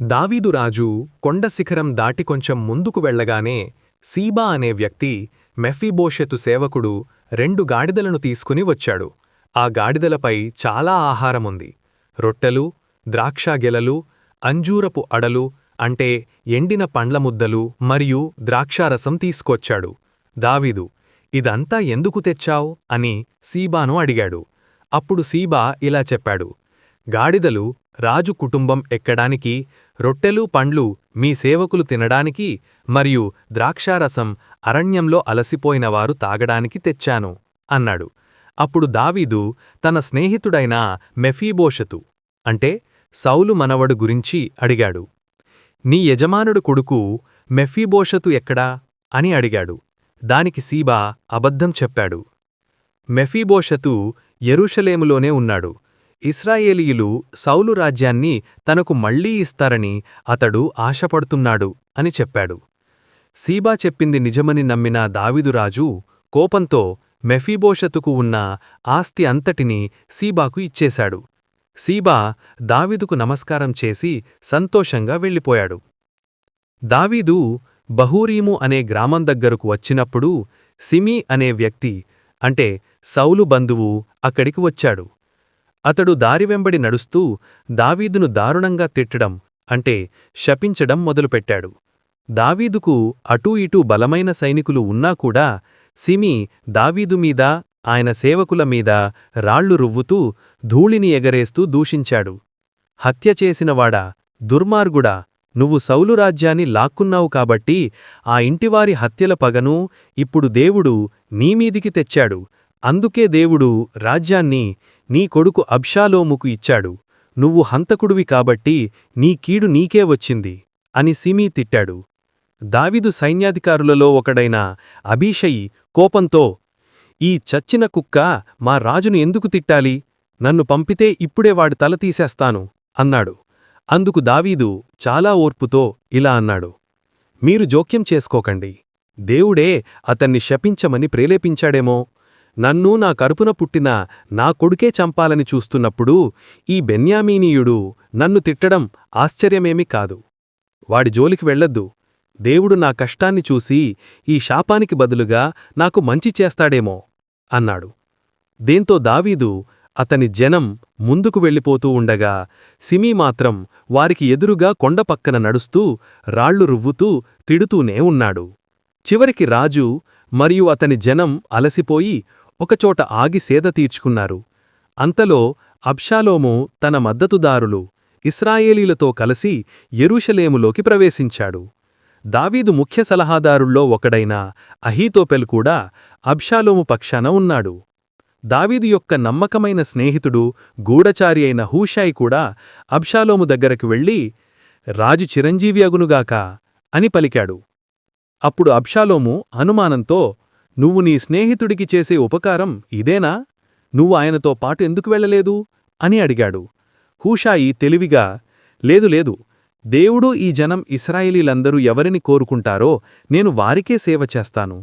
దావీదు రాజు కొండ శిఖరం దాటి కొంచెం ముందుకు వెళ్ళగానే సీబా అనే వ్యక్తి మెఫీబోషెతు సేవకుడు రెండు గాడిదలను తీసుకుని వచ్చాడు. ఆ గాడిదలపై చాలా ఆహారముంది. రొట్టెలు ద్రాక్షాగెలలు అంజూరపు అడలు అంటే ఎండిన పండ్ల ముద్దలు మరియు ద్రాక్షారసం తీసుకొచ్చాడు. దావీదు ఇదంతా ఎందుకు తెచ్చావ్? అని సీబాను అడిగాడు. అప్పుడు సీబా ఇలా చెప్పాడు. గాడిదలు రాజు కుటుంబం ఎక్కడానికి రొట్టెలు పండ్లు మీ సేవకులు తినడానికి మరియు ద్రాక్షారసం అరణ్యంలో అలసిపోయినవారు తాగడానికి తెచ్చాను అన్నాడు. అప్పుడు దావీదు తన స్నేహితుడైన మెఫీబోషతు అంటే సౌలు మనవడు గురించి అడిగాడు. నీ యజమానుడు కొడుకు మెఫీబోషతు ఎక్కడా? అని అడిగాడు. దానికి సీబా అబద్ధం చెప్పాడు. మెఫీబోషతు యెరూషలేములోనే ఉన్నాడు. ఇస్రాయేలీయులు సౌలు రాజ్యాన్ని తనకు మళ్ళీ ఇస్తారని అతడు ఆశపడుతున్నాడు అని చెప్పాడు. సీబా చెప్పింది నిజమని నమ్మిన దావిదురాజు కోపంతో మెఫీబోషతుకు ఉన్న ఆస్తి అంతటినీ సీబాకు ఇచ్చేశాడు. సీబా దావీదుకు నమస్కారం చేసి సంతోషంగా వెళ్ళిపోయాడు. దావీదు బహూరీము అనే గ్రామం దగ్గరకు వచ్చినప్పుడు సిమి అనే వ్యక్తి అంటే సౌలు బంధువు అక్కడికి వచ్చాడు. అతడు దారివెంబడి నడుస్తూ దావీదును దారుణంగా తిట్టడం అంటే శపించడం మొదలుపెట్టాడు. దావీదుకు అటూ ఇటూ బలమైన సైనికులు ఉన్నా కూడా సిమి దావీదు మీద ఆయన సేవకుల మీద రాళ్ళు రువ్వుతూ ధూళిని ఎగరేస్తూ దూషించాడు. హత్య చేసినవాడా దుర్మార్గుడా నువ్వు సౌలు రాజ్యాన్ని లాక్కున్నావు కాబట్టి ఆ ఇంటివారి హత్యల పగను ఇప్పుడు దేవుడు నీమీదికి తెచ్చాడు. అందుకే దేవుడు రాజ్యాన్ని నీ కొడుకు అబ్షాలోముకు ఇచ్చాడు. నువ్వు హంతకుడివి కాబట్టి నీ కీడు నీకే వచ్చింది అని సిమీ తిట్టాడు. దావిదు సైన్యాధికారులలో ఒకడైన అభీషయి కోపంతో ఈ చచ్చిన కుక్క మా రాజును ఎందుకు తిట్టాలి? నన్ను పంపితే ఇప్పుడే వాడి తల తీసేస్తాను అన్నాడు. అందుకు దావీదు చాలా ఓర్పుతో ఇలా అన్నాడు. మీరు జోక్యం చేసుకోకండి. దేవుడే అతన్ని శపించమని ప్రేరేపించాడేమో నన్ను నా కరుపున పుట్టిన నా కొడుకే చంపాలని చూస్తున్నప్పుడు ఈ బెన్యామీనీయుడు నన్ను తిట్టడం ఆశ్చర్యమేమీ కాదు. వాడి జోలికి వెళ్ళొద్దు దేవుడు నా కష్టాన్ని చూసి ఈ శాపానికి బదులుగా నాకు మంచి చేస్తాడేమో అన్నాడు. దేంతో దావీదు అతని జనం ముందుకు వెళ్ళిపోతూ ఉండగా సిమీ మాత్రం వారికి ఎదురుగా కొండపక్కన నడుస్తూ రాళ్ళు రువ్వుతూ తిడుతూనే ఉన్నాడు. చివరికి రాజు మరియు అతని జనం అలసిపోయి ఒకచోట ఆగి సేద తీర్చుకున్నారు. అంతలో అబ్షాలోము తన మద్దతుదారులు ఇస్రాయేలీలతో కలిసి ఎరూషలేములోకి ప్రవేశించాడు. దావీదు ముఖ్య సలహాదారుల్లో ఒకడైన అహీతోపెల్ కూడా అబ్షాలోము పక్షాన ఉన్నాడు. దావీదు యొక్క నమ్మకమైన స్నేహితుడు గూఢచారి అయిన హూషాయి కూడా అబ్షాలోము దగ్గరకు వెళ్ళి రాజు చిరంజీవి అగునుగాక అని పలికాడు. అప్పుడు అబ్షాలోము అనుమానంతో నువ్వు నీ స్నేహితుడికి చేసే ఉపకారం ఇదేనా? నువ్వు ఆయనతో పాటు ఎందుకు వెళ్ళలేదు? అని అడిగాడు. హూషాయి తెలివిగా లేదు లేదు దేవుడు ఈ జనం ఇస్రాయిలీలందరూ ఎవరిని కోరుకుంటారో నేను వారికే సేవ చేస్తాను.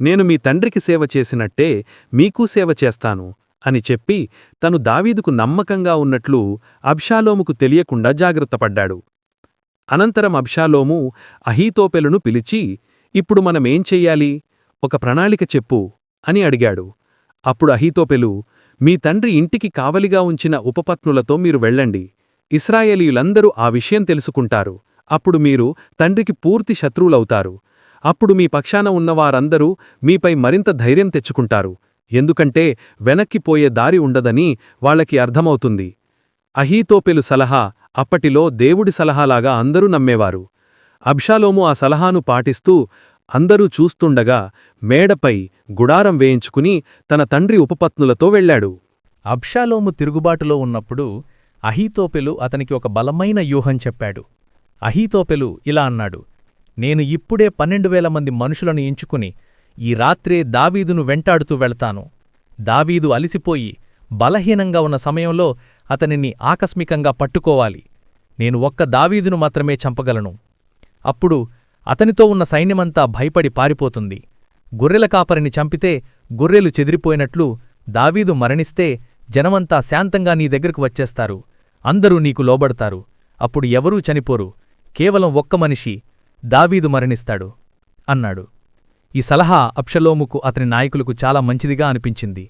నేను మీ తండ్రికి సేవ చేసినట్టే మీకూ సేవ చేస్తాను అని చెప్పి తను దావీదుకు నమ్మకంగా ఉన్నట్లు అబ్షాలోముకు తెలియకుండా జాగ్రత్తపడ్డాడు అనంతరం అబ్షాలోము అహీతోపెలును పిలిచి ఇప్పుడు మనమేం చెయ్యాలి? ఒక ప్రణాళిక చెప్పు అని అడిగాడు. అప్పుడు అహీతోపెలు మీ తండ్రి ఇంటికి కావలిగా ఉంచిన ఉపపత్నులతో మీరు వెళ్ళండి. ఇస్రాయేలీయులందరూ ఆ విషయం తెలుసుకుంటారు. అప్పుడు మీరు తండ్రికి పూర్తి శత్రువులవుతారు. అప్పుడు మీ పక్షాన ఉన్నవారందరూ మీపై మరింత ధైర్యం తెచ్చుకుంటారు. ఎందుకంటే వెనక్కిపోయే దారి ఉండదని వాళ్ళకి అర్థమవుతుంది. అహీతోపెలు సలహా అప్పటిలో దేవుడి సలహాలాగా అందరూ నమ్మేవారు. అబ్షాలోము ఆ సలహాను పాటిస్తూ అందరూ చూస్తుండగా మేడపై గుడారం వేయించుకుని తన తండ్రి ఉపపత్నులతో వెళ్ళాడు అబ్షాలోము తిరుగుబాటులో ఉన్నప్పుడు అహీతోపెలు అతనికి ఒక బలమైన వ్యూహం చెప్పాడు. అహీతోపెలు ఇలా అన్నాడు నేను ఇప్పుడే పన్నెండు వేల మంది మనుషులను ఎంచుకుని ఈ రాత్రే దావీదును వెంటాడుతూ వెళ్తాను. దావీదు అలిసిపోయి బలహీనంగా ఉన్న సమయంలో అతనిని ఆకస్మికంగా పట్టుకోవాలి. నేను ఒక్క దావీదును మాత్రమే చంపగలను. అప్పుడు అతనితో ఉన్న సైన్యమంతా భయపడి పారిపోతుంది. గొర్రెల కాపరిని చంపితే గొర్రెలు చెదిరిపోయినట్లు దావీదు మరణిస్తే జనమంతా శాంతంగా నీ దగ్గరకు వచ్చేస్తారు. అందరూ నీకు లోబడతారు. అప్పుడు ఎవరూ చనిపోరు. కేవలం ఒక్క మనిషి దావీదు మరణిస్తాడు అన్నాడు. ఈ సలహా అప్షలోముకు అతని నాయకులకు చాలా మంచిదిగా అనిపించింది.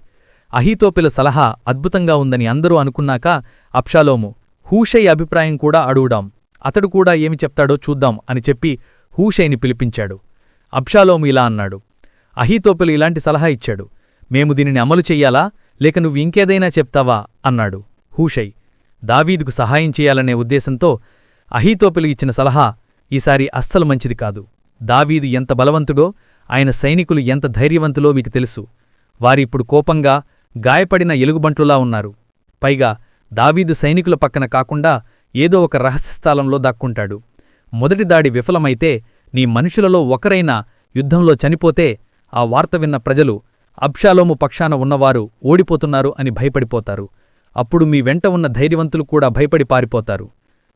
అహీతోపిల సలహా అద్భుతంగా ఉందని అందరూ అనుకున్నాక అప్షాలోము హూషై అభిప్రాయం కూడా అడుగుడాం అతడు కూడా ఏమి చెప్తాడో చూద్దాం అని చెప్పి హూషైని పిలిపించాడు. అబ్షాలోము ఇలా అన్నాడు అహీతోపెలు ఇలాంటి సలహా ఇచ్చాడు. మేము దీనిని అమలు చెయ్యాలా? లేక నువ్వు ఇంకేదైనా చెప్తావా? అన్నాడు హూషై. దావీదుకు సహాయం చేయాలనే ఉద్దేశంతో అహీతోపెలు ఇచ్చిన సలహా ఈసారి అస్సలు మంచిది కాదు. దావీదు ఎంత బలవంతుడో ఆయన సైనికులు ఎంత ధైర్యవంతులో మీకు తెలుసు. వారిప్పుడు కోపంగా గాయపడిన ఎలుగుబంట్లులా ఉన్నారు. పైగా దావీదు సైనికుల పక్కన కాకుండా ఏదో ఒక రహస్యస్థాలంలో దాక్కుంటాడు. మొదటి దాడి విఫలమైతే నీ మనుషులలో ఒకరైనా యుద్ధంలో చనిపోతే ఆ వార్త విన్న ప్రజలు అబ్షాలోము పక్షాన ఉన్నవారు ఓడిపోతున్నారు అని భయపడిపోతారు. అప్పుడు మీ వెంట ఉన్న ధైర్యవంతులు కూడా భయపడి పారిపోతారు.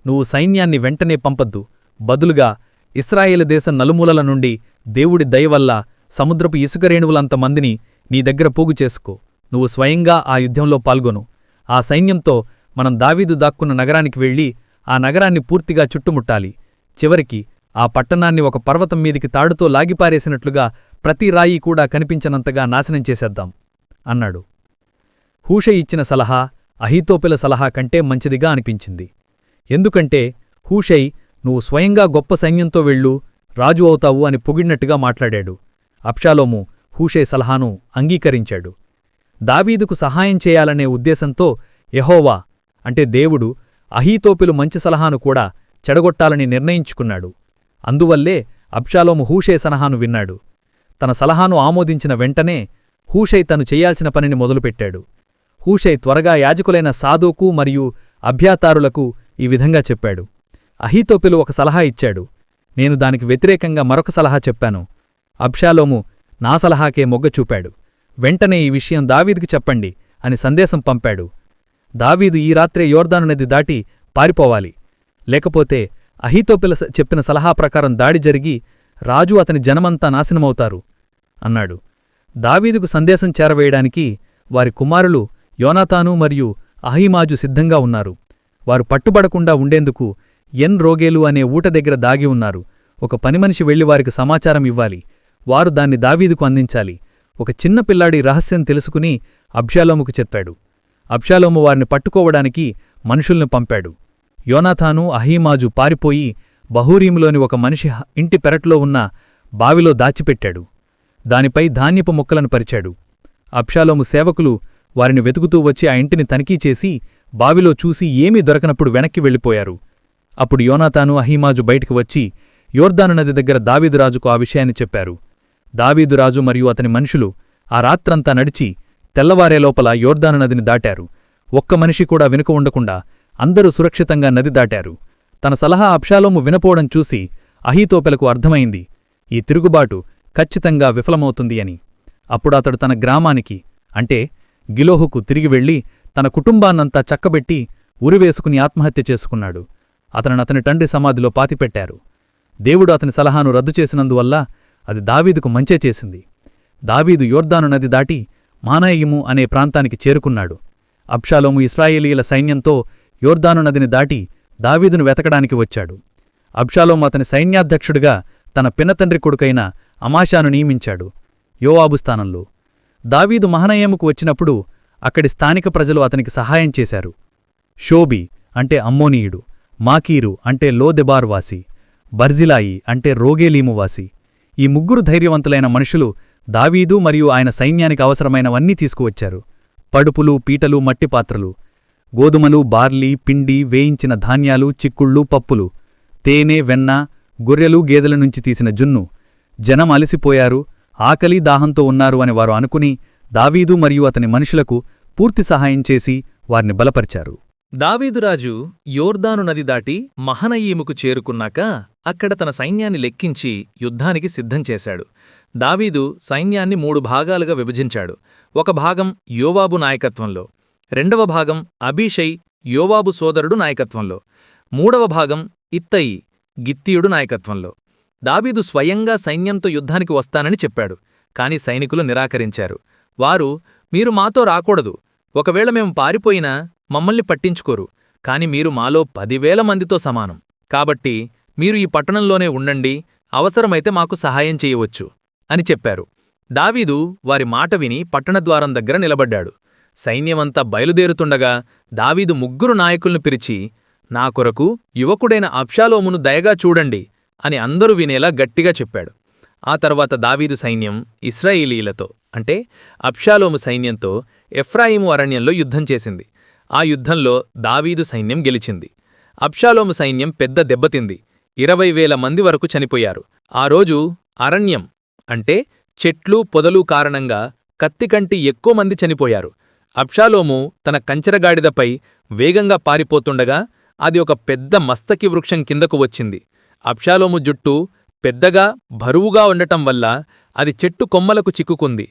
నువ్వు సైన్యాన్ని వెంటనే పంపద్దు. బదులుగా ఇస్రాయేలు దేశం నలుమూలల నుండి దేవుడి దయవల్ల సముద్రపు ఇసుకరేణువులంత మందిని నీ దగ్గర పోగు చేసుకో. నువ్వు స్వయంగా ఆ యుద్ధంలో పాల్గొను. ఆ సైన్యంతో మనం దావీదు దాక్కున్న నగరానికి వెళ్ళి ఆ నగరాన్ని పూర్తిగా చుట్టుముట్టాలి. చివరికి ఆ పట్టణాన్ని ఒక పర్వతం మీదికి తాడుతో లాగిపారేసినట్లుగా ప్రతి రాయి కూడా కనిపించనంతగా నాశనం చేసేద్దాం అన్నాడు. హూష ఇచ్చిన సలహా అహీతోపిల సలహా కంటే మంచిదిగా అనిపించింది. ఎందుకంటే హూషై నువ్వు స్వయంగా గొప్ప సైన్యంతో వెళ్ళు రాజు అవుతావు అని పొగిడినట్టుగా మాట్లాడాడు. అప్షాలోము హూషై సలహాను అంగీకరించాడు. దావీదుకు సహాయం చేయాలనే ఉద్దేశంతో యహోవా అంటే దేవుడు అహీతోపెలు మంచి సలహాను కూడా చెడగొట్టాలని నిర్ణయించుకున్నాడు. అందువల్లే అబ్షాలోము హూషై సలహాను విన్నాడు. తన సలహాను ఆమోదించిన వెంటనే హూషై తను చేయాల్సిన పనిని మొదలుపెట్టాడు. హూషై త్వరగా యాజకులైన సాదోకు మరియు అభ్యాతారులకు ఈ విధంగా చెప్పాడు. అహీతోపిలు ఒక సలహా ఇచ్చాడు. నేను దానికి వ్యతిరేకంగా మరొక సలహా చెప్పాను. అబ్షాలోము నా సలహాకే మొగ్గ చూపాడు. వెంటనే ఈ విషయం దావీదుకి చెప్పండి అని సందేశం పంపాడు. దావీదు ఈ రాత్రే యోర్దాను నది దాటి పారిపోవాలి. లేకపోతే అహితోపిల చెప్పిన సలహా ప్రకారం దాడి జరిగి రాజు అతని జనమంతా నాశనమవుతారు అన్నాడు. దావీదుకు సందేశం చేరవేయడానికి వారి కుమారులు యోనాతాను మరియు అహిమాజు సిద్ధంగా ఉన్నారు. వారు పట్టుబడకుండా ఉండేందుకు ఎన్ రోగేలు అనే ఊట దగ్గర దాగి ఉన్నారు. ఒక పనిమనిషి వెళ్ళి వారికి సమాచారం ఇవ్వాలి. వారు దాన్ని దావీదుకు అందించాలి. ఒక చిన్న పిల్లాడి రహస్యం తెలుసుకుని అబ్షాలోముకు చెప్పాడు. అబ్షాలోము వారిని పట్టుకోవడానికి మనుషుల్ని పంపాడు. యోనాథాను అహీమాజు పారిపోయి బహూరీములోని ఒక మనిషి ఇంటి పెరట్లో ఉన్న బావిలో దాచిపెట్టాడు. దానిపై ధాన్యపు మొక్కలను పరిచాడు. అబ్షాలోము సేవకులు వారిని వెతుకుతూ వచ్చి ఆ ఇంటిని తనిఖీ చేసి బావిలో చూసి ఏమీ దొరకనప్పుడు వెనక్కి వెళ్ళిపోయారు. అప్పుడు యోనాతాను అహీమాజు బయటికి వచ్చి యోర్దాను నది దగ్గర దావీదురాజుకు ఆ విషయాన్ని చెప్పారు. దావీదురాజు మరియు అతని మనుషులు ఆ రాత్రంతా నడిచి తెల్లవారే లోపల యోర్దాను నదిని దాటారు. ఒక్క మనిషి కూడా వెనుక ఉండకుండా అందరూ సురక్షితంగా నది దాటారు. తన సలహా అబ్షాలోము వినపోవడం చూసి అహీతోపెలకు అర్థమైంది ఈ తిరుగుబాటు ఖచ్చితంగా విఫలమవుతుంది అని. అప్పుడు అతడు తన గ్రామానికి అంటే గిలోహుకు తిరిగి వెళ్ళి తన కుటుంబాన్నంతా చక్కబెట్టి ఉరివేసుకుని ఆత్మహత్య చేసుకున్నాడు. అతను అతని తండ్రి సమాధిలో పాతిపెట్టారు. దేవుడు అతని సలహాను రద్దు చేసినందువల్ల అది దావీదుకు మంచే చేసింది. దావీదు యోర్దాను నది దాటి మానాయిము అనే ప్రాంతానికి చేరుకున్నాడు. అబ్షాలోము ఇస్రాయేలీల సైన్యంతో యోర్దాను నదిని దాటి దావీదును వెతకడానికి వచ్చాడు. అబ్షాలోం అతని సైన్యాధ్యక్షుడిగా తన పినతండ్రి కొడుకైన అమాషాను నియమించాడు యోవాబు స్థానంలో. దావీదు మహనయేముకు వచ్చినప్పుడు అక్కడి స్థానిక ప్రజలు అతనికి సహాయం చేశారు. షోబి అంటే అమ్మోనీయుడు మాకీరు అంటే లోదెబార్వాసి బర్జిలాయి అంటే రోగేలీమువాసి ఈ ముగ్గురు ధైర్యవంతులైన మనుషులు దావీదు మరియు ఆయన సైన్యానికి అవసరమైనవన్నీ తీసుకువచ్చారు. పడుపులు పీటలు మట్టిపాత్రలు గోధుమలు బార్లీ పిండి వేయించిన ధాన్యాలు చిక్కుళ్ళు పప్పులు తేనె వెన్న గొర్రెలు గేదెల నుంచి తీసిన జున్ను. జనం అలసిపోయారు ఆకలి దాహంతో ఉన్నారు అని వారు అనుకుని దావీదు మరియు అతని మనుషులకు పూర్తి సహాయం చేసి వారిని బలపరిచారు. దావీదురాజు యోర్దాను నది దాటి మహనయీముకు చేరుకున్నాక అక్కడ తన సైన్యాన్ని లెక్కించి యుద్ధానికి సిద్ధం చేశాడు. దావీదు సైన్యాన్ని మూడు భాగాలుగా విభజించాడు. ఒక భాగం యోవాబు నాయకత్వంలో రెండవ భాగం అభిషై యోవాబు సోదరుడు నాయకత్వంలో. మూడవ భాగం ఇత్తయి గిత్తీయుడు నాయకత్వంలో. దావీదు స్వయంగా సైన్యంతో యుద్ధానికి వస్తానని చెప్పాడు కాని సైనికులు నిరాకరించారు. వారు మీరు మాతో రాకూడదు. ఒకవేళ మేము పారిపోయినా మమ్మల్ని పట్టించుకోరు కాని మీరు మాలో పదివేల మందితో సమానం. కాబట్టి మీరు ఈ పట్టణంలోనే ఉండండి అవసరమైతే మాకు సహాయం చేయవచ్చు అని చెప్పారు. దావీదు వారి మాట విని పట్టణద్వారం దగ్గర నిలబడ్డాడు. సైన్యమంతా బయలుదేరుతుండగా దావీదు ముగ్గురు నాయకులను పిలిచి నా కొరకు యువకుడైన అబ్షాలోమును దయగా చూడండి అని అందరూ వినేలా గట్టిగా చెప్పాడు. ఆ తర్వాత దావీదు సైన్యం ఇస్రాయిలీలతో అంటే అబ్షాలోము సైన్యంతో ఎఫ్రాయిము అరణ్యంలో యుద్ధం చేసింది. ఆ యుద్ధంలో దావీదు సైన్యం గెలిచింది. అబ్షాలోము సైన్యం పెద్ద దెబ్బతింది ఇరవై వేల మంది వరకు చనిపోయారు. ఆ రోజు అరణ్యం అంటే చెట్లు పొదలు కారణంగా కత్తికంటి ఎక్కువ మంది చనిపోయారు. అబ్షాలోము తన కంచెరగాడిదపై వేగంగా పారిపోతుండగా అది ఒక పెద్ద మస్తకి వృక్షం కిందకు వచ్చింది. అబ్షాలోము జుట్టు పెద్దగా బరువుగా ఉండటం వల్ల అది చెట్టు కొమ్మలకు చిక్కుకుంది.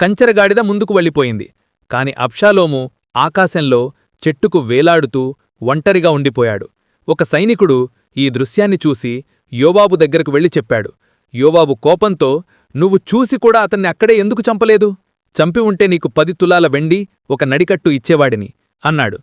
కంచెరగాడిద ముందుకు వెళ్ళిపోయింది. కాని అబ్షాలోము ఆకాశంలో చెట్టుకు వేలాడుతూ ఒంటరిగా ఉండిపోయాడు. ఒక సైనికుడు ఈ దృశ్యాన్ని చూసి యోబాబు దగ్గరకు వెళ్ళి చెప్పాడు. యోబాబు కోపంతో నువ్వు చూసి కూడా అతన్ని అక్కడే ఎందుకు చంపలేదు? చంపి ఉంటే నీకు పది తులాల వెండి ఒక నడికట్టు ఇచ్చేవాడిని అన్నాడు.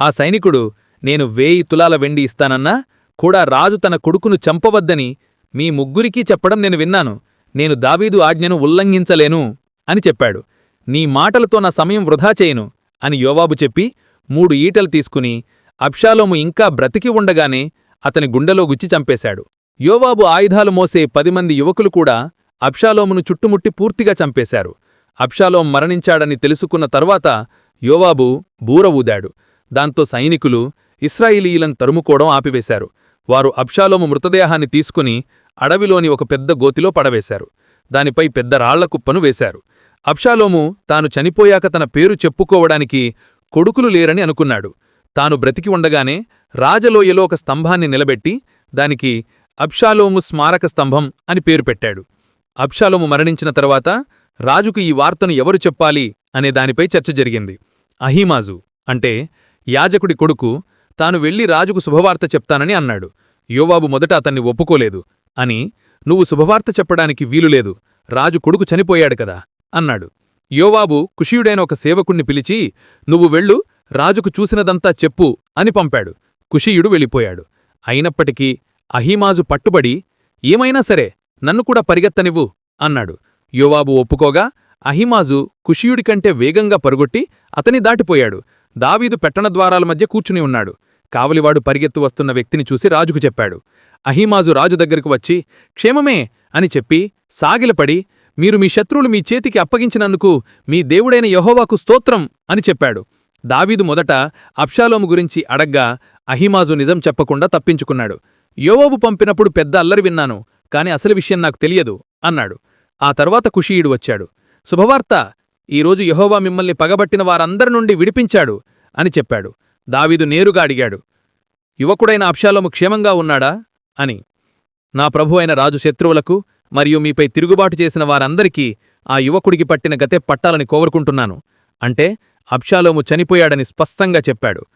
ఆ సైనికుడు నేను వేయి తులాల వెండి ఇస్తానన్నా కూడా రాజు తన కొడుకును చంపవద్దని మీ ముగ్గురికీ చెప్పడం నేను విన్నాను. నేను దావీదు ఆజ్ఞను ఉల్లంఘించలేను అని చెప్పాడు. నీ మాటలతో నా సమయం వృధా చేయను అని యోవాబు చెప్పి మూడు ఈటలు తీసుకుని అబ్షాలోము ఇంకా బ్రతికి ఉండగానే అతని గుండెలో గుచ్చి చంపేశాడు. యోవాబు ఆయుధాలు మోసే పది మంది యువకులు కూడా అబ్షాలోమును చుట్టుముట్టి పూర్తిగా చంపేశారు. అబ్షాలోం మరణించాడని తెలుసుకున్న తర్వాత యోవాబు బూర ఊదాడు. దాంతో సైనికులు ఇస్రాయిలీలను తరుముకోవడం ఆపివేశారు. వారు అబ్షాలోము మృతదేహాన్ని తీసుకుని అడవిలోని ఒక పెద్ద గోతిలో పడవేశారు. దానిపై పెద్ద రాళ్ళ కుప్పను వేశారు. అబ్షాలోము తాను చనిపోయాక తన పేరు చెప్పుకోవడానికి కొడుకులు లేరని అనుకున్నాడు. తాను బ్రతికి ఉండగానే రాజలోయలో ఒక స్తంభాన్ని నిలబెట్టి దానికి అబ్షాలోము స్మారక స్తంభం అని పేరు పెట్టాడు. అబ్షాలోము మరణించిన తర్వాత రాజుకు ఈ వార్తను ఎవరు చెప్పాలి అనే దానిపై చర్చ జరిగింది. అహీమాజు అంటే యాజకుడి కొడుకు తాను వెళ్ళి రాజుకు శుభవార్త చెప్తానని అన్నాడు. యోవాబు మొదట అతన్ని ఒప్పుకోలేదు. అని నువ్వు శుభవార్త చెప్పడానికి వీలులేదు. రాజు కొడుకు చనిపోయాడు కదా అన్నాడు. యోవాబు కుషియుడైన ఒక సేవకుణ్ణి పిలిచి నువ్వు వెళ్ళు రాజుకు చూసినదంతా చెప్పు అని పంపాడు. కుషియుడు వెళ్ళిపోయాడు. అయినప్పటికీ అహీమాజు పట్టుబడి ఏమైనా సరే నన్ను కూడా పరిగెత్తనివ్వు అన్నాడు. యోవాబు ఒప్పుకోగా అహిమాజు కుషియుడి కంటే వేగంగా పరుగొట్టి అతని దాటిపోయాడు. దావీదు పెట్టణ ద్వారాల మధ్య కూర్చుని ఉన్నాడు. కావలివాడు పరిగెత్తు వస్తున్న వ్యక్తిని చూసి రాజుకు చెప్పాడు. అహిమాజు రాజు దగ్గరకు వచ్చి క్షేమమే అని చెప్పి సాగిలపడి మీరు మీ శత్రువులు మీ చేతికి అప్పగించినందుకు మీ దేవుడైన యహోవాకు స్తోత్రం అని చెప్పాడు. దావీదు మొదట అప్షాలోము గురించి అడగ్గా అహిమాజు నిజం చెప్పకుండా తప్పించుకున్నాడు. యోవోబు పంపినప్పుడు పెద్ద అల్లరి విన్నాను కాని అసలు విషయం నాకు తెలియదు అన్నాడు. ఆ తర్వాత కుషీయుడు వచ్చాడు. శుభవార్త ఈరోజు యహోవా మిమ్మల్ని పగబట్టిన వారందరి నుండి విడిపించాడు అని చెప్పాడు. దావీదు నేరుగా అడిగాడు యువకుడైన అప్షాలోము క్షేమంగా ఉన్నాడా? అని. నా ప్రభు అయిన రాజు శత్రువులకు మరియు మీపై తిరుగుబాటు చేసిన వారందరికీ ఆ యువకుడికి పట్టిన గతే పట్టాలని కోరుకుంటున్నాను. అంటే అబ్షాలోము చనిపోయాడని స్పష్టంగా చెప్పాడు.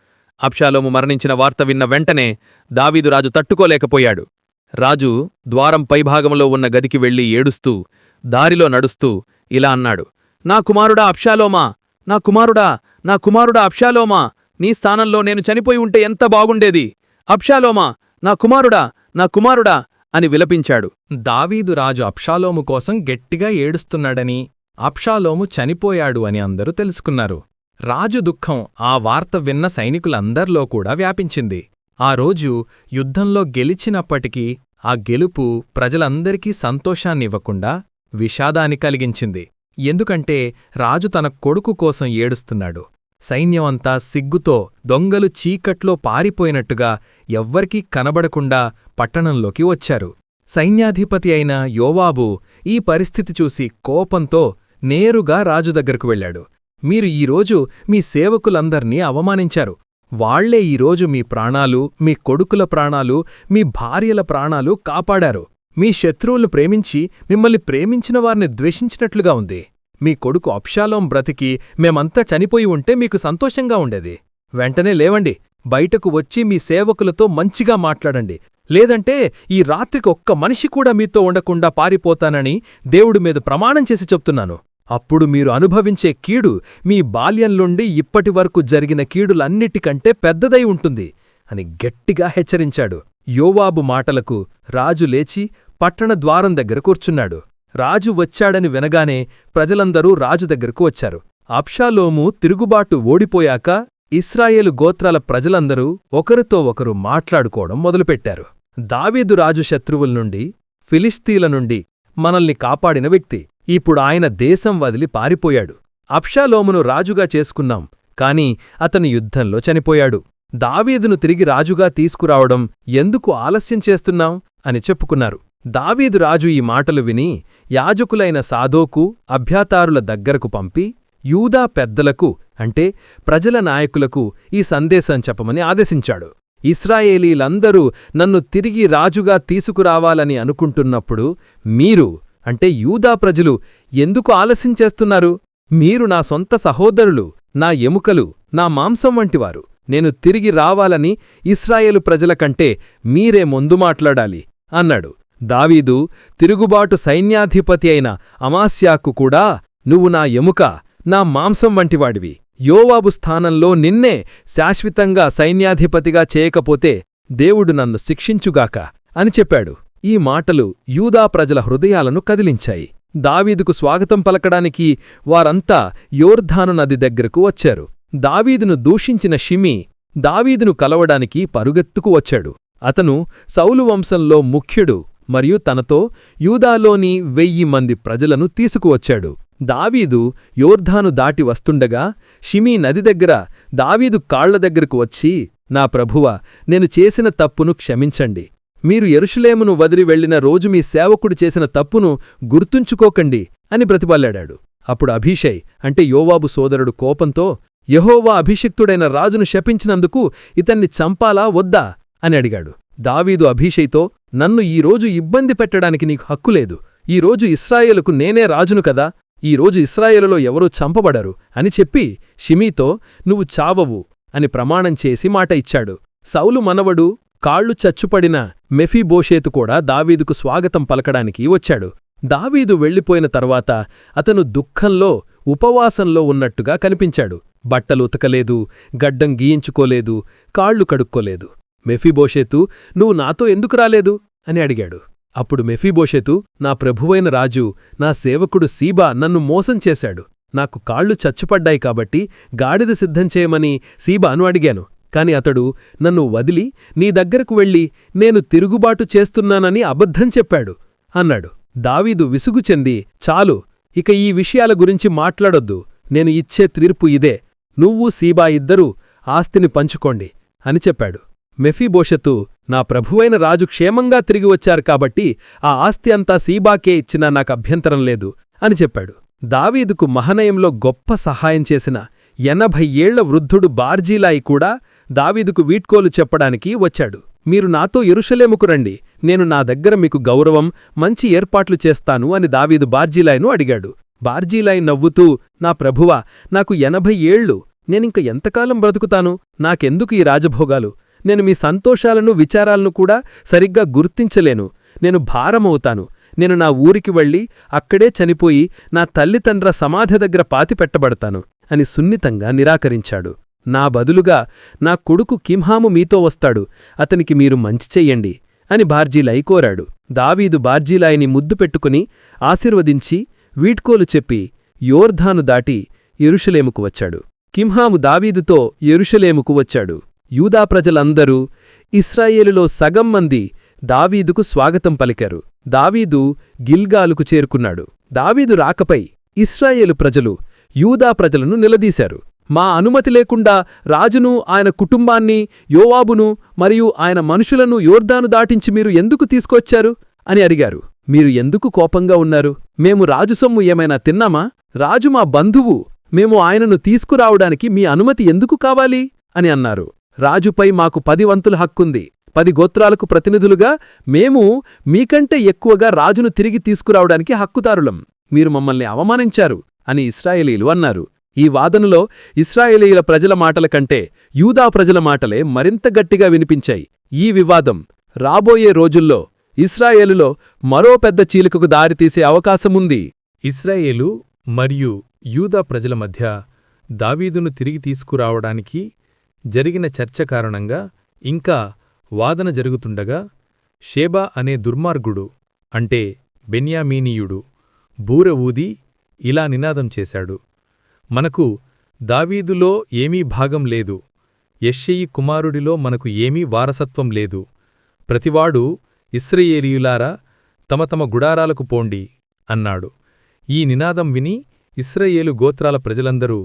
అబ్షాలోము మరణించిన వార్త విన్న వెంటనే దావీదు రాజు తట్టుకోలేకపోయాడు. రాజు ద్వారం పైభాగంలో ఉన్న గదికి వెళ్ళి ఏడుస్తూ దారిలో నడుస్తూ ఇలా అన్నాడు నా కుమారుడా అప్షాలోమా నా కుమారుడా నా కుమారుడా అప్షాలోమా నీ స్థానంలో నేను చనిపోయి ఉంటే ఎంత బాగుండేది. అప్షాలోమా నా కుమారుడా నా కుమారుడా అని విలపించాడు. దావీదు రాజు అప్షాలోము కోసం గట్టిగా ఏడుస్తున్నాడని అప్షాలోము చనిపోయాడు అని అందరూ తెలుసుకున్నారు. రాజు దుఃఖం ఆ వార్త విన్న సైనికులందర్లో కూడా వ్యాపించింది. ఆ రోజు యుద్ధంలో గెలిచినప్పటికీ ఆ గెలుపు ప్రజలందరికీ సంతోషాన్నివ్వకుండా విషాదాన్ని కలిగించింది. ఎందుకంటే రాజు తన కొడుకు కోసం ఏడుస్తున్నాడు. సైన్యమంతా సిగ్గుతో దొంగలు చీకట్లో పారిపోయినట్టుగా ఎవ్వరికీ కనబడకుండా పట్టణంలోకి వచ్చారు. సైన్యాధిపతి అయిన యోవాబు ఈ పరిస్థితి చూసి కోపంతో నేరుగా రాజు దగ్గరకు వెళ్ళాడు. మీరు ఈరోజు మీ సేవకులందర్నీ అవమానించారు. వాళ్ళే ఈరోజు మీ ప్రాణాలు మీ కొడుకుల ప్రాణాలు మీ భార్యల ప్రాణాలు కాపాడారు. మీ శత్రువులు ప్రేమించి మిమ్మల్ని ప్రేమించిన వారిని ద్వేషించినట్లుగా ఉంది. మీ కొడుకు అప్షాలోం బ్రతికి మేమంతా చనిపోయి ఉంటే మీకు సంతోషంగా ఉండేది. వెంటనే లేవండి. బయటకు వచ్చి మీ సేవకులతో మంచిగా మాట్లాడండి. లేదంటే ఈ రాత్రికి ఒక్క మనిషి కూడా మీతో ఉండకుండా పారిపోతానని దేవుడి మీద ప్రమాణం చేసి చెప్తున్నాను. అప్పుడు మీరు అనుభవించే కీడు మీ బాల్యంలోండి ఇప్పటి వరకు జరిగిన కీడులన్నిటికంటే పెద్దదై ఉంటుంది అని గట్టిగా హెచ్చరించాడు. యోవాబు మాటలకు రాజు లేచి పట్టణ ద్వారం దగ్గర కూర్చున్నాడు. రాజు వచ్చాడని వినగానే ప్రజలందరూ రాజు దగ్గరకు వచ్చారు. అబ్షాలోము తిరుగుబాటు ఓడిపోయాక ఇస్రాయేలు గోత్రాల ప్రజలందరూ ఒకరితో ఒకరు మాట్లాడుకోవడం మొదలుపెట్టారు. దావీదు రాజు శత్రువుల నుండి ఫిలిస్తీల నుండి మనల్ని కాపాడిన వ్యక్తి. ఇప్పుడు ఆయన దేశం వదిలి పారిపోయాడు. అప్షాలోమును రాజుగా చేసుకున్నాం కాని అతను యుద్ధంలో చనిపోయాడు. దావీదును తిరిగి రాజుగా తీసుకురావడం ఎందుకు ఆలస్యం చేస్తున్నాం అని చెప్పుకున్నారు. దావీదు రాజు ఈ మాటలు విని యాజకులైన సాదోకు అభ్యాతారుల దగ్గరకు పంపి యూదా పెద్దలకు అంటే ప్రజల నాయకులకు ఈ సందేశం చెప్పమని ఆదేశించాడు. ఇస్రాయేలీలందరూ నన్ను తిరిగి రాజుగా తీసుకురావాలని అనుకుంటున్నప్పుడు మీరు అంటే యూదా ప్రజలు ఎందుకు ఆలస్యం చేస్తున్నారు? మీరు నా సొంత సహోదరులు నా ఎముకలు నా మాంసం వంటివారు నేను తిరిగి రావాలని ఇస్రాయేలు ప్రజల కంటే మీరే ముందు మాట్లాడాలి అన్నాడు. దావీదు తిరుగుబాటు సైన్యాధిపతి అయిన అమాస్యాకు కూడా నువ్వు నా ఎముక నా మాంసం వంటివాడివి. యోవాబు స్థానంలో నిన్నే శాశ్వతంగా సైన్యాధిపతిగా చేయకపోతే దేవుడు నన్ను శిక్షించుగాక అని చెప్పాడు. ఈ మాటలు యూదా ప్రజల హృదయాలను కదిలించాయి. దావీదుకు స్వాగతం పలకడానికి వారంతా యోర్ధాను నది దగ్గరకు వచ్చారు. దావీదును దూషించిన షిమి దావీదును కలవడానికి పరుగెత్తుకు వచ్చాడు. అతను సౌలు వంశంలో ముఖ్యుడు మరియు తనతో యూదాలోని వెయ్యి మంది ప్రజలను తీసుకువచ్చాడు. దావీదు యోర్ధాను దాటి వస్తుండగా షిమీ నది దగ్గర దావీదు కాళ్ళ దగ్గరకు వచ్చి నా ప్రభువ నేను చేసిన తప్పును క్షమించండి. మీరు ఎరుషులేమును వదిలి వెళ్ళిన రోజు మీ సేవకుడు చేసిన తప్పును గుర్తుంచుకోకండి అని ప్రతిపాలాడాడు. అప్పుడు అభిషయ్ అంటే యోవాబు సోదరుడు కోపంతో యహోవా అభిషిక్తుడైన రాజును శపించినందుకు ఇతన్ని చంపాలా వద్దా? అని అడిగాడు. దావీదు అభిషయ్తో నన్ను ఈరోజు ఇబ్బంది పెట్టడానికి నీకు హక్కులేదు ఈరోజు ఇస్రాయేలుకు నేనే రాజును కదా ఈరోజు ఇస్రాయేలులో ఎవరూ చంపబడరు అని చెప్పి షిమీతో నువ్వు చావవు అని ప్రమాణం చేసి మాట ఇచ్చాడు. సౌలు మనవడు కాళ్ళు చచ్చుపడిన మెఫీబోషేతు కూడా దావీదుకు స్వాగతం పలకడానికి వచ్చాడు. దావీదు వెళ్ళిపోయిన తర్వాత అతను దుఃఖంలో ఉపవాసంలో ఉన్నట్టుగా కనిపించాడు. బట్టలు ఉతకలేదు గడ్డం గీయించుకోలేదు కాళ్ళు కడుక్కోలేదు. మెఫీబోషేతు నువ్వు నాతో ఎందుకు రాలేదు? అని అడిగాడు. అప్పుడు మెఫీబోషేతు నా ప్రభువైన రాజు నా సేవకుడు సీబా నన్ను మోసం చేశాడు. నాకు కాళ్ళు చచ్చుపడ్డాయి కాబట్టి గాడిద సిద్ధం చేయమని సీబాను అడిగాను. కాని అతడు నన్ను వదిలి నీ దగ్గరకు వెళ్ళి నేను తిరుగుబాటు చేస్తున్నానని అబద్ధం చెప్పాడు అన్నాడు. దావీదు విసుగు చెంది చాలు ఇక ఈ విషయాల గురించి మాట్లాడొద్దు నేను ఇచ్చే తీర్పు ఇదే నువ్వు సీబా ఇద్దరూ ఆస్తిని పంచుకోండి అని చెప్పాడు. మెఫీబోషతు నా ప్రభువైన రాజు క్షేమంగా తిరిగి వచ్చారు కాబట్టి ఆ ఆస్తి అంతా సీబాకే ఇచ్చినా నాకు అభ్యంతరం లేదు అని చెప్పాడు. దావీదుకు మహనయంలో గొప్ప సహాయం చేసిన ఎనభై ఏళ్ళ వృద్ధుడు బార్జీలాయి కూడా దావీదుకు వీడ్కోలు చెప్పడానికి వచ్చాడు. మీరు నాతో ఎరుషలేముకు రండి నేను నా దగ్గర మీకు గౌరవం మంచి ఏర్పాట్లు చేస్తాను అని దావీదు బార్జీలాయ్ను అడిగాడు. బార్జీలాయ్ నవ్వుతూ నా ప్రభువా నాకు ఎనభై ఏళ్ళు నేనింక ఎంతకాలం బ్రతుకుతాను? నాకెందుకు ఈ రాజభోగాలు? నేను మీ సంతోషాలను విచారాలను కూడా సరిగ్గా గుర్తించలేను. నేను భారమవుతాను. నేను నా ఊరికి వెళ్ళి అక్కడే చనిపోయి నా తల్లితండ్ర సమాధి దగ్గర పాతిపెట్టబడతాను అని సున్నితంగా నిరాకరించాడు. నా బదులుగా నా కొడుకు కింహాము మీతో వస్తాడు. అతనికి మీరు మంచి చెయ్యండి అని బార్జీలాయి కోరాడు. దావీదు బార్జీలాయిని ముద్దు పెట్టుకుని ఆశీర్వదించి వీడ్కోలు చెప్పి యోర్ధాను దాటి ఎరుషలేముకు వచ్చాడు. కింహాము దావీదుతో ఎరుషలేముకు వచ్చాడు. యూదా ప్రజలందరూ ఇస్రాయేలులో సగం మంది దావీదుకు స్వాగతం పలికారు. దావీదు గిల్గాలుకు చేరుకున్నాడు. దావీదు రాకపై ఇస్రాయేలు ప్రజలు యూదా ప్రజలను నిలదీశారు. మా అనుమతి లేకుండా రాజును ఆయన కుటుంబాన్ని యోవాబును మరియు ఆయన మనుషులను యోర్దాను దాటించి మీరు ఎందుకు తీసుకొచ్చారు? అని అడిగారు. మీరు ఎందుకు కోపంగా ఉన్నారు? మేము రాజు సొమ్ము ఏమైనా తిన్నామా? రాజు మా బంధువు మేము ఆయనను తీసుకురావడానికి మీ అనుమతి ఎందుకు కావాలి? అని అన్నారు. రాజుపై మాకు పది వంతుల హక్కుంది. పది గోత్రాలకు ప్రతినిధులుగా మేము మీకంటే ఎక్కువగా రాజును తిరిగి తీసుకురావడానికి హక్కుదారులం. మీరు మమ్మల్ని అవమానించారు అని ఇస్రాయేలీలు అన్నారు. ఈ వాదనలో ఇస్రాయేలీల ప్రజల మాటల కంటే యూదా ప్రజల మాటలే మరింత గట్టిగా వినిపించాయి. ఈ వివాదం రాబోయే రోజుల్లో ఇస్రాయేలులో మరో పెద్ద చీలికకు దారితీసే అవకాశముంది. ఇస్రాయేలు మరియు యూదా ప్రజల మధ్య దావీదును తిరిగి తీసుకురావడానికి జరిగిన చర్చ కారణంగా ఇంకా వాదన జరుగుతుండగా షేబా అనే దుర్మార్గుడు అంటే బెన్యామీనీయుడు బూర ఊది ఇలా నినాదం చేశాడు. మనకు దావీదులో ఏమీ భాగం లేదు యెష్షయి కుమారుడిలో మనకు ఏమీ వారసత్వం లేదు. ప్రతివాడు ఇస్రయేలీయులారా తమ తమ గుడారాలకు పోండి అన్నాడు. ఈ నినాదం విని ఇస్రయేలు గోత్రాల ప్రజలందరూ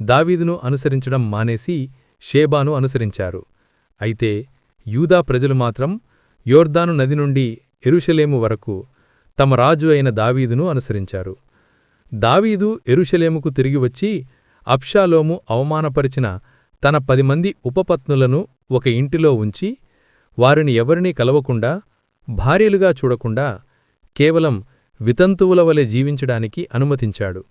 దావీదును అనుసరించడం మానేసి షేబాను అనుసరించారు. అయితే యూదా ప్రజలు మాత్రం యోర్దాను నది నుండి ఎరుషలేము వరకు తమ రాజు అయిన దావీదును అనుసరించారు. దావీదు ఎరుషలేముకు తిరిగి వచ్చి అవమానపరిచిన తన పది మంది ఉపపత్నులను ఒక ఇంటిలో ఉంచి వారిని ఎవరినీ కలవకుండా భార్యలుగా చూడకుండా కేవలం వితంతువుల వలె జీవించడానికి అనుమతించాడు.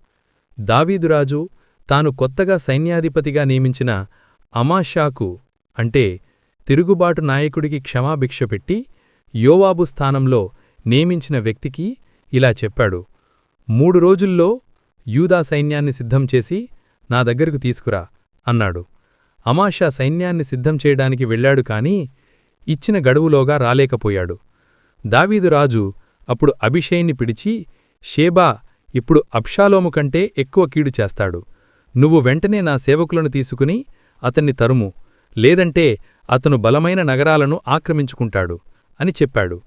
దావీదురాజు తాను కొత్తగా సైన్యాధిపతిగా నియమించిన అమాషాకు అంటే తిరుగుబాటు నాయకుడికి క్షమాభిక్ష పెట్టి యోవాబు స్థానంలో నియమించిన వ్యక్తికి ఇలా చెప్పాడు మూడు రోజుల్లో యూదా సైన్యాన్ని సిద్ధం చేసి నా దగ్గరకు తీసుకురా అన్నాడు. అమాషా సైన్యాన్ని సిద్ధం చేయడానికి వెళ్ళాడు కాని ఇచ్చిన గడువులోగా రాలేకపోయాడు. దావీదు రాజు అప్పుడు అభిషేయ్ని పిడిచి షేబా ఇప్పుడు అబ్షాలోము కంటే ఎక్కువ కీడు చేస్తాడు. నువ్వు వెంటనే నా సేవకులను తీసుకుని అతన్ని తరుము లేదంటే అతను బలమైన నగరాలను ఆక్రమించుకుంటాడు అని చెప్పాడు.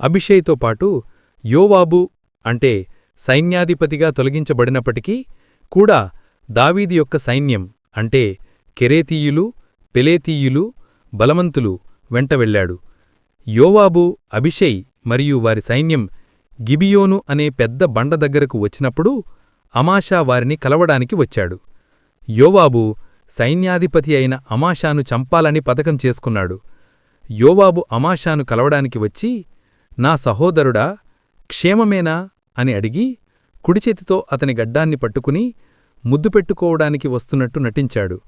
అభిషేయ్తో పాటు యోవాబు అంటే సైన్యాధిపతిగా తొలగించబడినప్పటికీ కూడా దావీది యొక్క సైన్యం అంటే కెరేతీయులు పెలేతీయులు బలవంతులు వెంట వెళ్ళాడు. యోవాబు అభిషేయ్ మరియు వారి సైన్యం గిబియోను అనే పెద్ద బండ దగ్గరకు వచ్చినప్పుడు అమాషా వారిని కలవడానికి వచ్చాడు. యోవాబు సైన్యాధిపతి అయిన అమాషాను చంపాలని పథకం చేసుకున్నాడు. యోవాబు అమాషాను కలవడానికి వచ్చి నా సహోదరుడా క్షేమమేనా? అని అడిగి కుడిచేతితో అతని గడ్డాన్ని పట్టుకుని ముద్దు పెట్టుకోవడానికి వస్తున్నట్టు నటించాడు.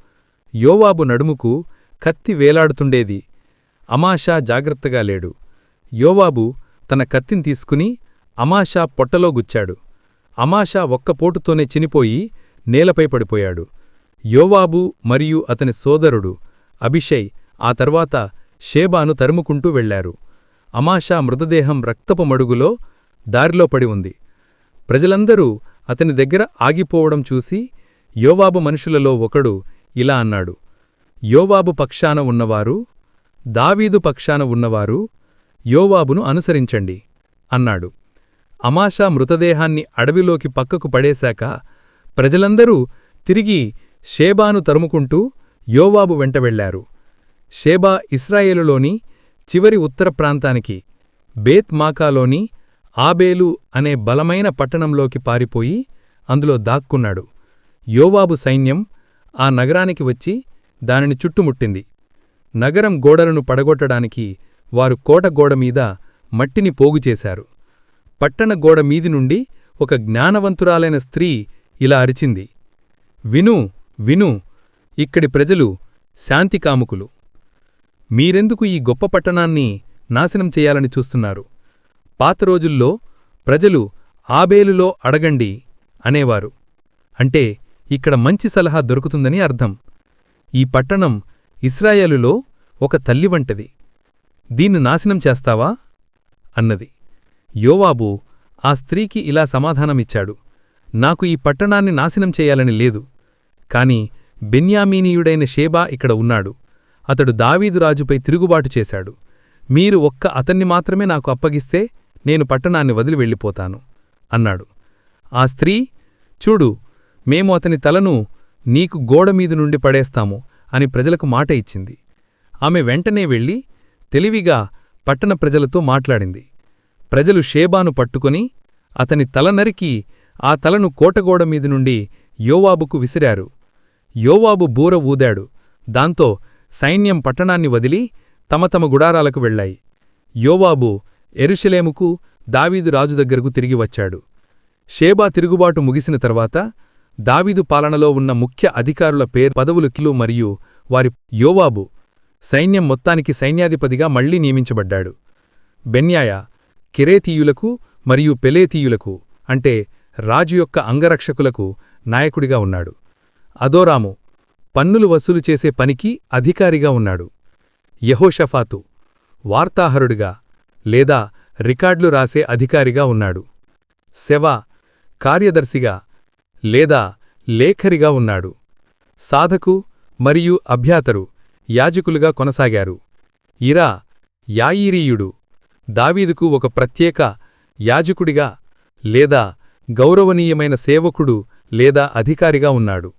యోవాబు నడుముకు కత్తి వేలాడుతుండేది. అమాషా జాగ్రత్తగా లేడు. యోవాబు తన కత్తిని తీసుకుని అమాషా పొట్టలో గుచ్చాడు. అమాషా ఒక్కపోటుతోనే చినిపోయి నేలపై పడిపోయాడు. యోవాబు మరియు అతని సోదరుడు అభిషయ్ ఆ తర్వాత షేబాను తరుముకుంటూ వెళ్ళారు అమాషా మృతదేహం రక్తపు మడుగులో దారిలో పడి ఉంది. ప్రజలందరూ అతని దగ్గర ఆగిపోవడం చూసి యోవాబు మనుషులలో ఒకడు ఇలా అన్నాడు. యోవాబు పక్షాన ఉన్నవారు దావీదు పక్షాన ఉన్నవారు యోవాబును అనుసరించండి అన్నాడు. అమాషా మృతదేహాన్ని అడవిలోకి పక్కకు పడేశాక ప్రజలందరూ తిరిగి షేబాను తరుముకుంటూ యోవాబు వెంట వెళ్ళారు షేబా ఇస్రాయేలులోని చివరి ఉత్తర ప్రాంతానికి బేత్ మాకాలోని ఆబేలు అనే బలమైన పట్టణంలోకి పారిపోయి అందులో దాక్కున్నాడు. యోవాబు సైన్యం ఆ నగరానికి వచ్చి దానిని చుట్టుముట్టింది. నగరం గోడలను పడగొట్టడానికి వారు కోట గోడమీద మట్టిని పోగుచేశారు పట్టణ గోడ మీది నుండి ఒక జ్ఞానవంతురాలైన స్త్రీ ఇలా అరిచింది విను విను ఇక్కడి ప్రజలు శాంతికాముకులు మీరెందుకు ఈ గొప్ప పట్టణాన్ని నాశనం చేయాలని చూస్తున్నారు? పాత రోజుల్లో ప్రజలు ఆబేలులో అడగండి అనేవారు. అంటే ఇక్కడ మంచి సలహా దొరుకుతుందని అర్థం. ఈ పట్టణం ఇస్రాయేలులో ఒక తల్లి వంటది. దీన్ని నాశనం చేస్తావా? అన్నది. యోవాబు ఆ స్త్రీకి ఇలా సమాధానమిచ్చాడు. నాకు ఈ పట్టణాన్ని నాశనం చేయాలని లేదు. కాని బెన్యామీనీయుడైన షేబా ఇక్కడ ఉన్నాడు. అతడు దావీదు రాజుపై తిరుగుబాటు చేశాడు. మీరు ఒక్క అతన్ని మాత్రమే నాకు అప్పగిస్తే నేను పట్టణాన్ని వదిలి వెళ్ళిపోతాను అన్నాడు. ఆ స్త్రీ చూడు మేము అతని తలను నీకు గోడమీదు నుండి పడేస్తాము అని ప్రజలకు మాట ఇచ్చింది. ఆమె వెంటనే వెళ్ళి తెలివిగా పట్టణ ప్రజలతో మాట్లాడింది. ప్రజలు షేబాను పట్టుకొని అతని తల నరికి ఆ తలను కోటగోడమీది నుండి యోవాబుకు విసిరారు. యోవాబు బూర ఊదాడు. దాంతో సైన్యం పట్టణాన్ని వదిలి తమ తమ గుడారాలకు వెళ్ళాయి. యోవాబు ఎరుషలేముకు దావీదు రాజు దగ్గరకు తిరిగి వచ్చాడు. షేబా తిరుగుబాటు ముగిసిన తర్వాత దావీదు పాలనలో ఉన్న ముఖ్య అధికారుల పేరు పదవులు కిలు మరియు వారి యోవాబు సైన్యం మొత్తానికి సైన్యాధిపతిగా మళ్ళీ నియమించబడ్డాడు. బెన్యాయ కిరేతీయులకు మరియు పెలేతీయులకు అంటే రాజు యొక్క అంగరక్షకులకు నాయకుడిగా ఉన్నాడు. అదోరాము పన్నులు వసూలు చేసే పనికి అధికారిగా ఉన్నాడు. యహోషఫాతు వార్తాహరుడిగా లేదా రికార్డులు రాసే అధికారిగా ఉన్నాడు. శవ కార్యదర్శిగా లేదా లేఖరిగా ఉన్నాడు. సాధకు మరియు అభ్యాతరు యాజకులుగా కొనసాగారు. ఇరా యాయీరీయుడు దావీదుకు ఒక ప్రత్యేక యాజకుడిగా లేదా గౌరవనీయమైన సేవకుడు లేదా అధికారిగా ఉన్నాడు.